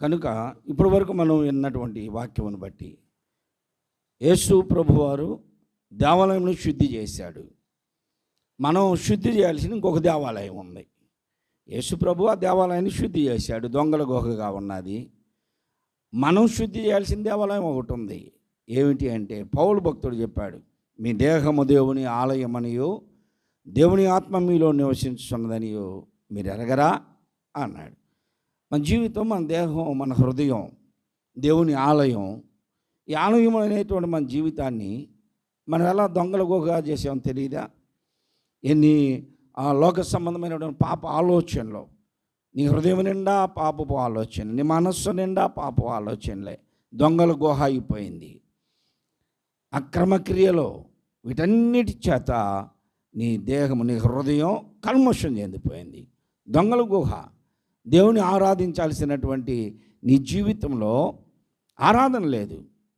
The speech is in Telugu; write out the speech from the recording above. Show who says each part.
Speaker 1: కనుక ఇప్పటి వరకు మనం విన్నటువంటి వాక్యమును బట్టి యేసు ప్రభువారు దేవాలయంలో శుద్ధి చేశాడు. మనం శుద్ధి చేయాల్సిన ఇంకొక దేవాలయం ఉంది. యేసు ప్రభు ఆ దేవాలయాన్ని శుద్ధి చేశాడు. దొంగల గుహగా ఉన్నది. మనం శుద్ధి చేయాల్సిన దేవాలయం ఒకటి ఉంది. ఏమిటి అంటే పౌలు భక్తుడు చెప్పాడు మీ దేహము దేవుని ఆలయమనియో దేవుని ఆత్మ మీలో నివసించున్నదనియో మీరు ఎరగరా? అన్నాడు. మన జీవితం మన దేహం మన హృదయం దేవుని ఆలయం. ఈ ఆలయం అనేటువంటి మన జీవితాన్ని మనం ఎలా దొంగలగోగా చేసామో తెలియదా ఎన్ని ఆ లోక సంబంధమైనటువంటి పాప ఆలోచనలు. నీ హృదయం నిండా పాపపు ఆలోచన నీ మనస్సు నిండా పాపపు ఆలోచనలే దొంగల గుహ అయిపోయింది అక్రమక్రియలో వీటన్నిటి చేత నీ దేహము నీ హృదయం కల్మషం చెందిపోయింది. దొంగల గుహ దేవుని ఆరాధించాల్సినటువంటి నీ జీవితంలో ఆరాధన లేదు.